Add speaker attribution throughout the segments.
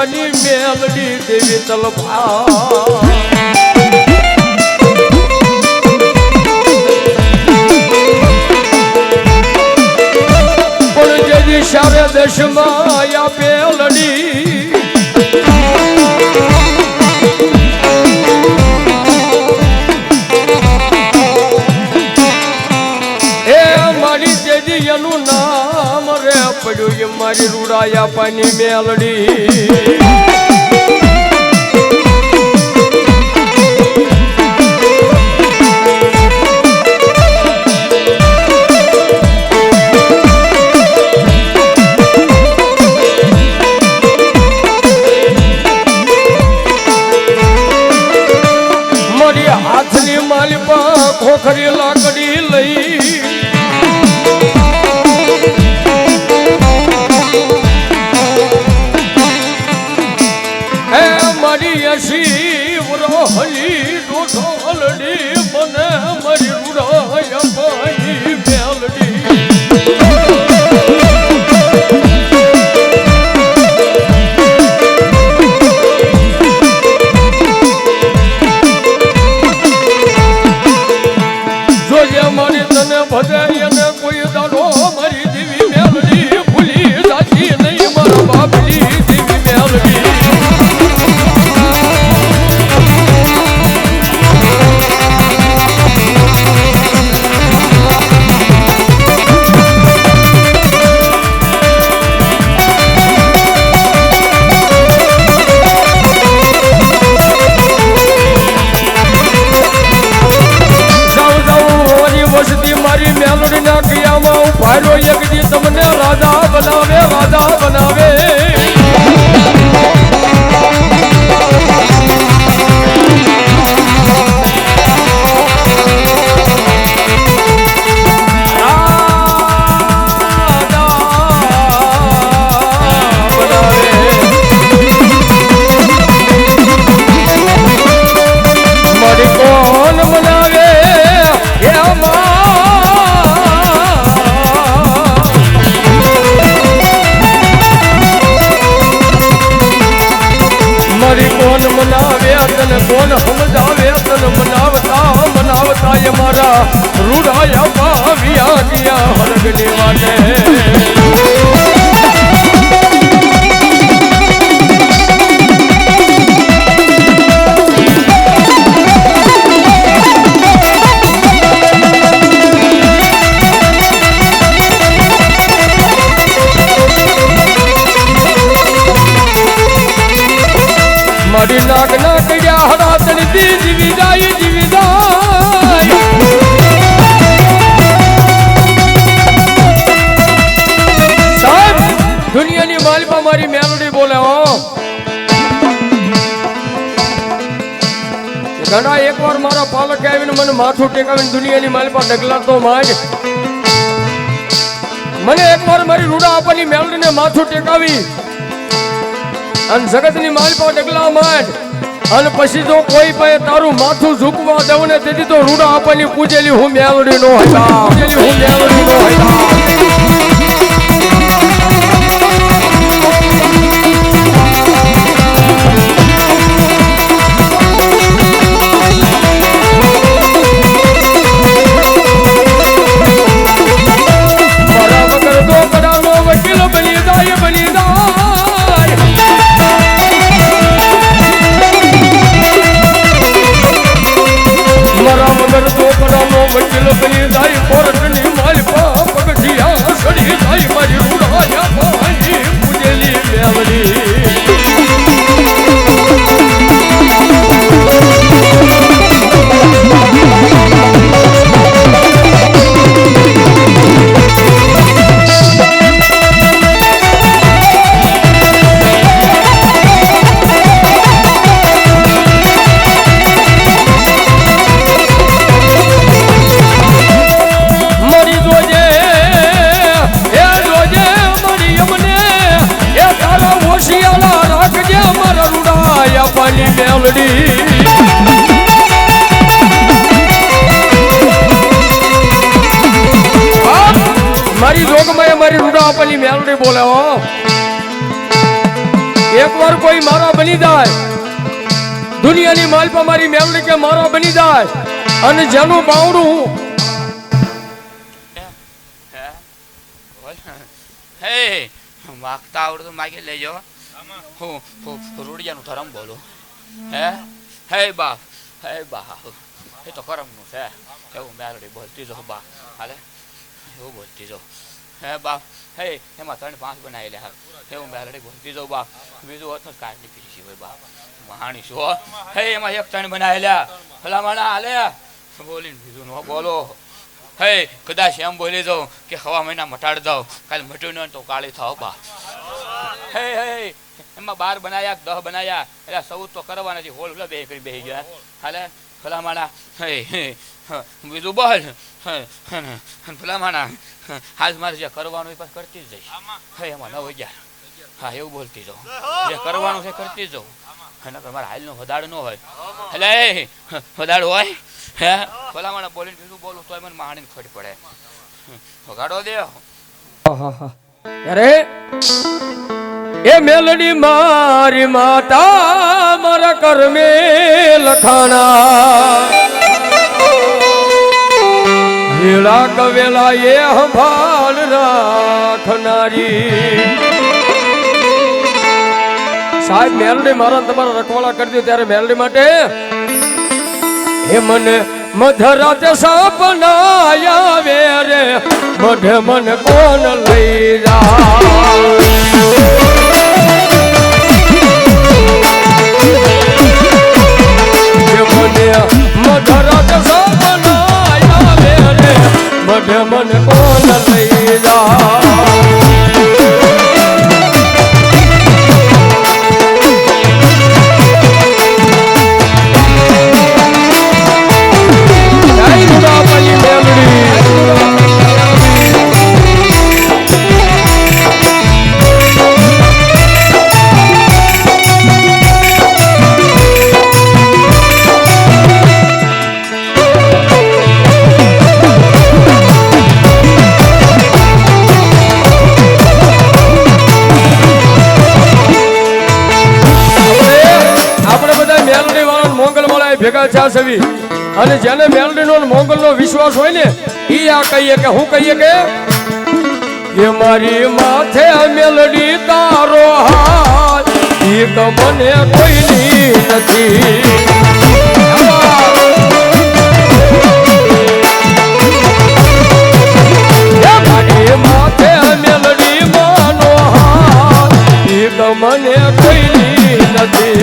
Speaker 1: આપવાની મેલડી દેવી તલભા શારે દશમાં આપે લડી એ મારી જેજી એનું નામ રે પડ્યું એ મારી રૂડાયા પાની મેલડી. મનાવે તને કોણ સમજાવે તને મનાવતા મનાવતા એ મારા રૂડાયા ભાવિયા ગયા હરગની વાટે મારી નાગ ના કર્યા હરાતણ દી જીવી જાય જીવી જાય. સાહેબ, દુનિયાની માલિપા મારી મેલોડી બોલે હો. ઘણા એકવાર મારા પાલકે આવીને મને માથું ટેકાવીને દુનિયાની માલિપા ડગલાતો માંડ મને એકવાર મારી રૂડા આપવાની મેલડીને માથું ટેકાવી. અને જગતની માલ પર ડગલા માંડ અને પછી જો કોઈ પણ તારું માથું ઝૂકવા દઉં ને તેથી તો રૂડા આપવાની પૂજેલી હું મેલડી નો હતા પૂજેલી હું મેલડી નો હતા અને જેનું બાવડું હું
Speaker 2: વાગતા આવડતું માગી લેજો. હું રૂડિયાનું ધરમ બોલું. હે હે બાપ હે બાપ. એ તો કરમનું છે. એવું મેલડી બોલતી જો બા હાલે? એવું બોલતી જો. હે બાપ, હે, એમાં ત્રણ પાંચ બનાવી લે એવું મેલડી બોલતી જો બાપ. બીજું હોત કાઢી છે ભાઈ બાપ. માણી શું હો? એમાં એક ત્રણ બનાવી લે ભલામણ હાલે? બોલીને બીજું ન બોલો. હે કદાચ એમ બોલી જાઉં કે હવા મહિના મટાડી દઉં. કાલે મટ્યું ન તો કાળી થાવ બા. હે હે એમાં બાર બનાયા દહ બનાયા? એટલે સૌ તો કરવા નથી હોલ હોલ બે કરી બેસી ગયા. હાલે ભલામાણા. હે બીજું બોલ. ભલામાણા. હાલ મારે જે કરવાનું એ પાછું કરતી જ જઈશ. હે એમાં નવ અગિયાર. હા એવું બોલતી જાઉં. જે કરવાનું છે કરતી જાઉં. અને મારા હાલનો વધાડ ન હોય. એટલે એ, વધાડ હોય? હે? ભલામાણા બોલીને બીજું બોલું તોય મને માણીને ખોટ પડે. વગાડો દે.
Speaker 1: અરે એ મેલડી મારી માતા મારા કર્મે લખાણા. વેળા કવેલા એ સંભાળ રાખનારી. સાહેબ મેલડી મારા તમારા રખવાળા કરી દો ત્યારે મેલડી માટે. હે મને મધરાતે સપનાયા વે રે. મઢ મન કોણ લઈ રે. મન કોણ લઈ જા? છવી અને જેને મેલડીનો મોગલનો વિશ્વાસ હોય ને, એ આ કહીએ કે, હું કહીએ કે, એ મારી માથે મેલડી તારો હાથ એ તો મને કોઈની નથી. માનો હાથ ઈ તો મને કોઈની નથી.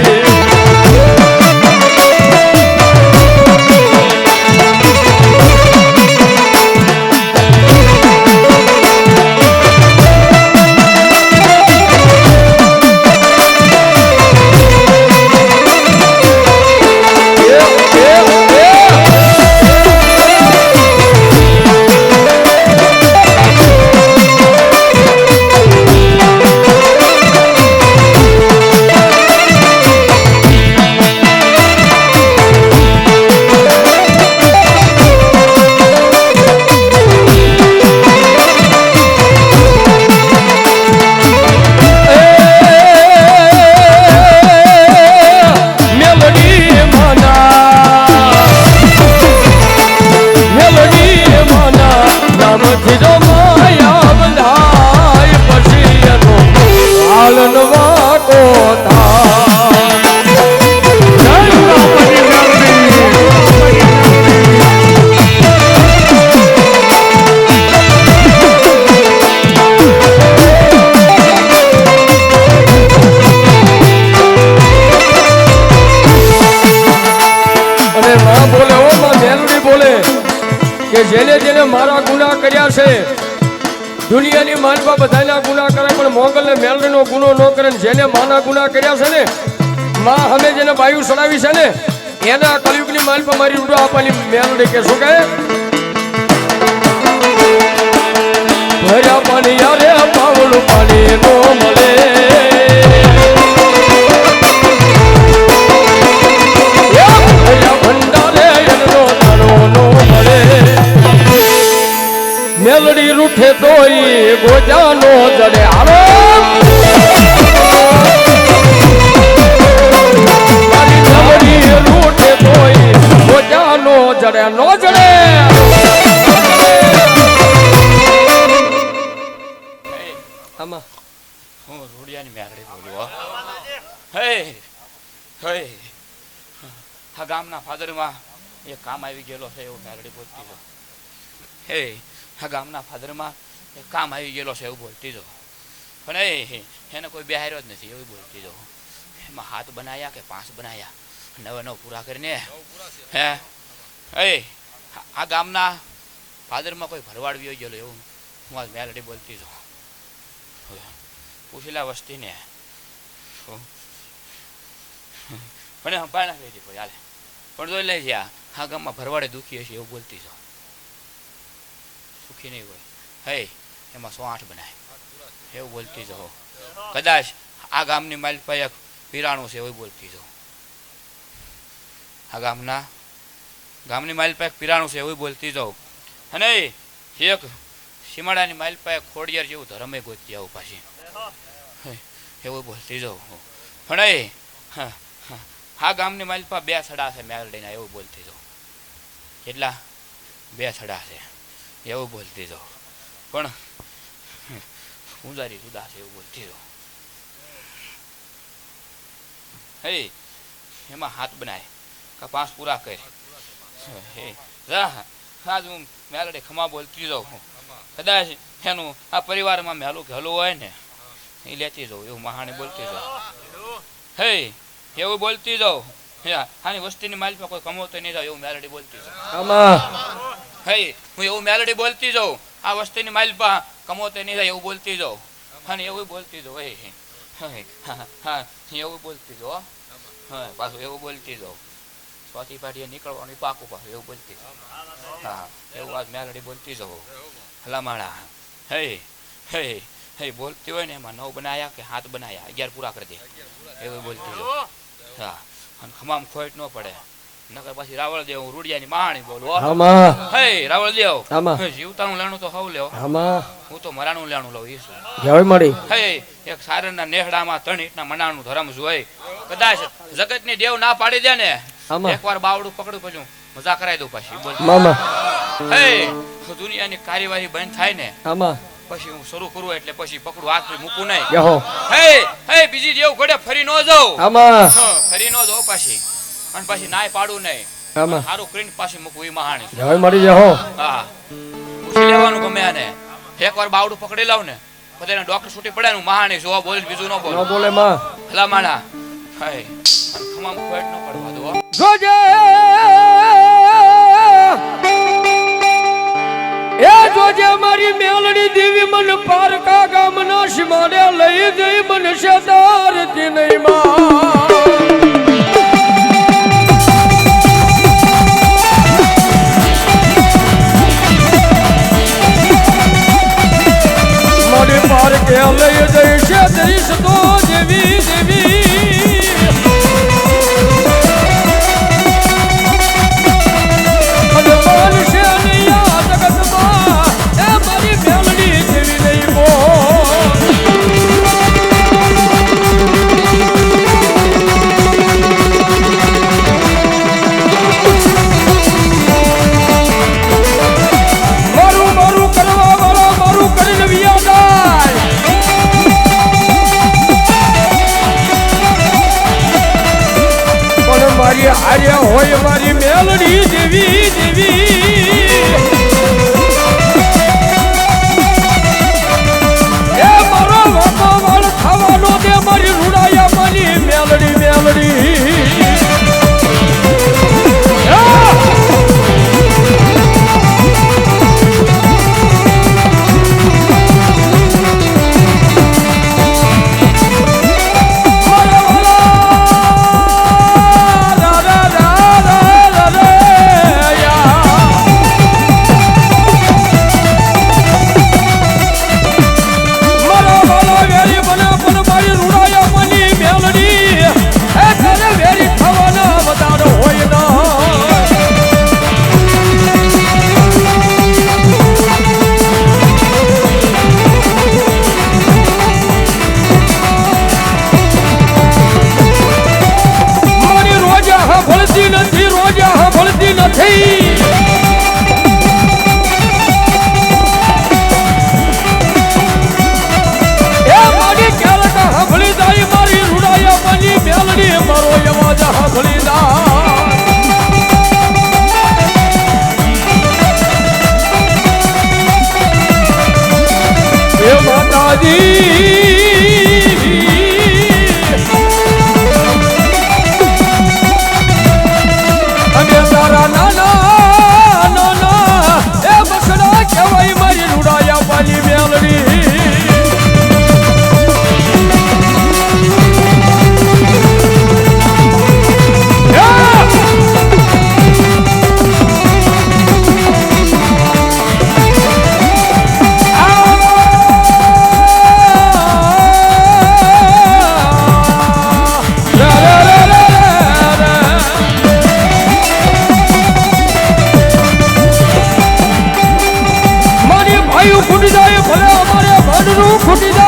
Speaker 1: છે ને? એના કલયુગની માનવા મારી રૂડો આપવાની મેલડી કે શું કહે?
Speaker 2: ગામના ફાધરમાં એક કામ આવી ગયેલો છે એવું મેલડી બોલતી જો હે, આ ગામના ફાધરમાં એ કામ આવી ગયેલો છે એવું બોલતી જો પણ એ એને કોઈ બિહાર્યો જ નથી એવું બોલતી જો એમાં હાથ બનાયા કે પાંચ બનાયા? નવે નવ પૂરા કરીને? હે? એ, આ ગામના ફાધરમાં કોઈ ભરવાડ વ્યો ગયેલો એવું હું આજ મેલડી બોલતી જો પૂછેલા વસ્તીને. હો. પણ પાણા લઈ કોઈ હાલે. પણ જોઈ લે છે આ ગામમાં ભરવાડે દુખી હશે એવું બોલતી જો સુખી નહીં હોય. હે એમાં સો આઠ બનાય. એવું બોલતી જો કદાચ આ ગામની માલ પાસે પીરાણું છે એવું બોલતી જો આ ગામના ગામની માલ પાસે પીરાણું છે એવું બોલતી જાઓ. અને એક સીમાડાની પાસે ખોડિયાર જેવું ધરમે ગોતી આવું પાછી. એવું બોલતી જાઓ. પણ એ હા, આ ગામની માલ પાસે બે છડા છે મેલડીના, એવું બોલતી જાઉં કેટલા? બે છડા છે. એવું બોલતી જાઉં પણ ઉદારી જુદા છે, એવું બોલતી જાઉં હે, એમાં હાથ બનાય. કપાસ પાંચ પૂરા કરે. આજ હું મેલડી ખમા બોલતી જાઉં હું કદાચ એનું આ પરિવારમાં મેલું ઘેલું હોય ને, એ લેતી જાઉં એવું મહાણી બોલતી જાઉં હે એવું બોલતી જાઉં. હે આની વસ્તીની માલિકમાં કોઈ કમાવતો નહીં જાવ એવું મેલડી બોલતી જાઉં. હે હું એવું મેલડી બોલતી જાઉં આ વસ્તીની માલિપા કમાવતો નહીં જાય એવું બોલતી જાઉં. અને એવું બોલતી જાઉં હે હે. હે હા હા એવું બોલતી જાઉં હા. પાછું એવું બોલતી જાઉં. સ્વાતી પાટીએ નીકળવાનું પાકું પાછું એવું બોલતી જાઉં. હા એવું આજ મેલડી બોલતી જાઉં. હલામાળા હે હે હે બોલતી હોય ને એમાં નવ બનાયા કે હાથ બનાયા અગિયાર પૂરા કરી દે. એવું બોલતી જાઉં. હા અને ખમામ ખોટ ન પડે. નકર પછી રાવળ દેવ હું રૂડિયાની માણી બોલું
Speaker 1: આમાં
Speaker 2: હે રાવળ દેવ જીવતાનું લેણું તો હવ લેવો હું તો મરાનું લેણું લઉં ઈસુ
Speaker 1: જય મળી.
Speaker 2: હે એક સારણના નેહડામાં ત્રણ ઈટના મનાનું ધરમ જોઈ કદાચ જગતની દેવ ના પાડી દે ને એકવાર બાવડું પકડું પછી મજા કરાવી દઉં પાછી. બોલ. હે દુનિયાની કાર્યવાહી બંધ થાય ને
Speaker 1: આમાં
Speaker 2: પછી હું શરૂ કરું એટલે પછી પકડું હાથ મૂકું નહીં.
Speaker 1: યહો.
Speaker 2: હે હે બીજી દેવ ઘડે ફરી નો જાઉં.
Speaker 1: આમાં.
Speaker 2: ફરી નો જાઉં પાછી. અને પછી નાય પાડું નહીં.
Speaker 1: આમાં.
Speaker 2: સારું કરીને પાછી મૂકું એ મહાણી
Speaker 1: જય મળી જહો
Speaker 2: હા. પૂછી લેવાનું ગમે આને. એકવાર બાવડું પકડી લાવ ને. બધાને ડોક્ટર છૂટી પડે ને મહાણી જોવા બોલે બીજું ન
Speaker 1: ન
Speaker 2: બોલું
Speaker 1: બોલે માં.
Speaker 2: ભલામાણા માણા. હે ખમામ ખોટ ન પડવા દો
Speaker 1: જોજે જોજે મારી મેલડી દેવી મન પારકા ગામના સીમાડે લઈ જઈ મન શેદાર નહીં માં મારી પારકે લઈ જઈ છે દઈશ તો 소리가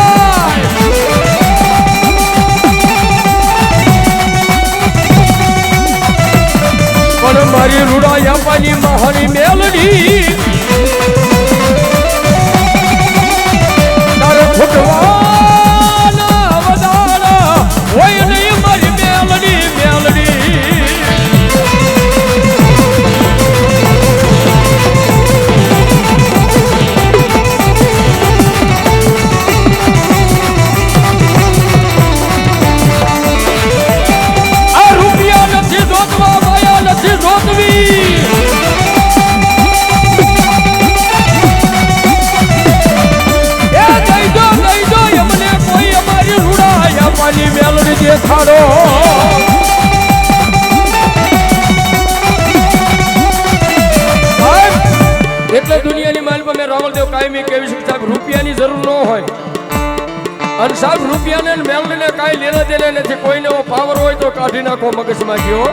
Speaker 1: અને સાહેબ રૂપિયાને ને મેલડીને કાંઈ લેના દેના નથી. કોઈને એવો પાવર હોય તો કાઢી નાખો મગજમાં ગયો.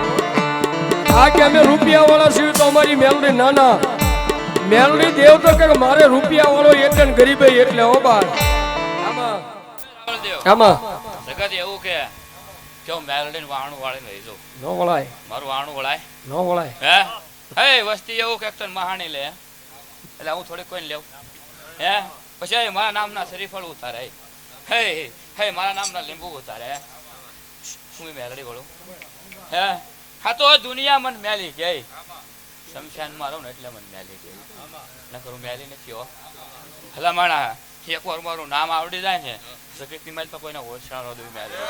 Speaker 1: આ કે અમે રૂપિયા વાળા છીએ તો અમારી મેલડી ના મેલડી દેવ તો કે મારે રૂપિયા વાળો એટલે ને ગરીબે એટલે હો બાર. આમાં. આમાં.
Speaker 2: જગત એવું કે હું મેલડીને વાણું વાળીને લઈ જો
Speaker 1: ન વળાય.
Speaker 2: મારું વાણું વળાય.
Speaker 1: ન વળાય.
Speaker 2: હે? હે વસ્તી એવું કે તને મહાણી લે. એટલે હું થોડીક કોઈને લેવું. હે? પછી મારા નામના શરીફળ ઉતારે હે હે મારા નામના લીંબુ ઉતારે. હું મેલડી વળું હે? હા તો દુનિયા મન મેલી કે શમશાનમાં રહું ને એટલે મન મેલી કે ના કરું મેલી નથી હો. ભલા માણા એક વાર મારું નામ આવડી જાય ને જગતની માલ તો કોઈને ઓછાણો દઉં મેલી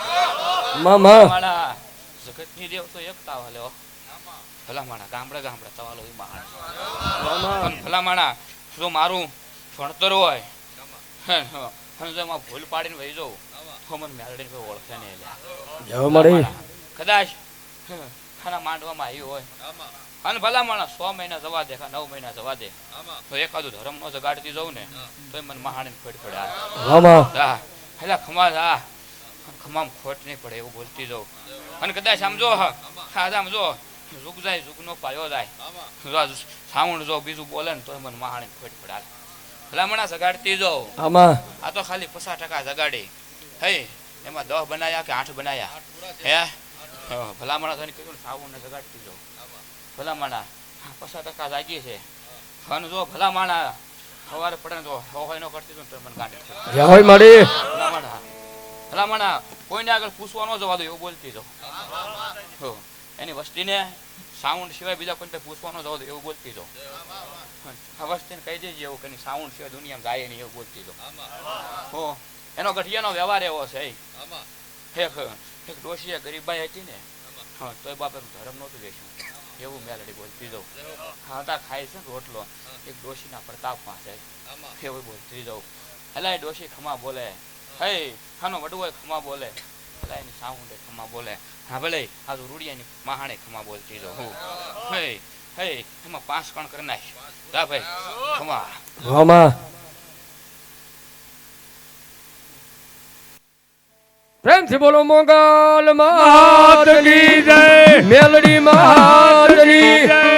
Speaker 2: માણા જગતની દેવ તો એકતા વાલે હો. ભલા માણા ગામડે ગામડે તવાલો ઈ માણસ ભલા માણા જો મારું ભણતર હોય એમાં ભૂલ પાડીને વહી જાઉં તો મને મેલડીને કોઈ ઓળખે નહીં એટલે.
Speaker 1: જવા મળી.
Speaker 2: કદાચ ખાના માંડવામાં આવ્યું હોય. અને ભલા માણસ સો મહિના જવા દે નવ મહિના જવા દે. તો એકાદું ધર્મ નો જગાડતી જવું ને તો મને મહાણીને
Speaker 1: ફેડ
Speaker 2: પડ્યા એટલે ખમા હા. ખમામ ખોટ નહીં પડે એવું બોલતી જાઉં. અને કદાચ સમજો હા સમજો જો ઝુક જાય જુગનો પાયો જાય. સાવણ જો બીજું બોલે ને તો મને મહાણી ખોટ પડે. હાલ. ભલામણા જગાડતી જો.
Speaker 1: આમાં?
Speaker 2: આ તો ખાલી પચાસ ટકા જગાડી. હે એમાં દહ બનાયા કે આઠ બનાયા? હે? ભલામણા થઈને કહ્યું સાવું ને જગાડતી જો. ભલામણા. પચાસ ટકા જાગી છે. અને જો ભલામણા. સવારે પડે તો હોય નો કરતી તું મને
Speaker 1: જ્યાં હોય મળી
Speaker 2: ભલામણા. ભલામણા. કોઈને આગળ પૂછવા ન જવા દો એવું બોલતી જો. એની વસ્તીને સાઉન્ડ સિવાય બીજા કોઈ પૂછવાનો જ એવું બોલતી જો આ કહી દેજે એવું કે સાઉન્ડ સિવાય દુનિયામાં જાય નહીં એવું બોલતી જો હો, એનો ગઠિયાનો વ્યવહાર એવો છે એક એક ડોશીએ ગરીબાઈ હતી ને. હા, તોય બાપે ધર્મ નહોતું દેશું એવું મેલડી બોલતી જાઉં હા, તા ખાય છે રોટલો. એક ડોશીના પ્રતાપમાં છે. એવું બોલતી જાઉં એટલે એ ડોશી ખમા બોલે. હે હાનો વડવો ખમા બોલે. હલા એની સાઉન્ડે ખમા બોલે. હા ભલે આ તો રૂડિયાની મહાણે ખમા બોલતી જાઉં હું. હે હે એમાં પાંચ કણ કરી નાખ. જા ભાઈ ખમા.
Speaker 1: મામા પ્રેમથી બોલો મોગલ માતની જય. મેલડી માતની જય.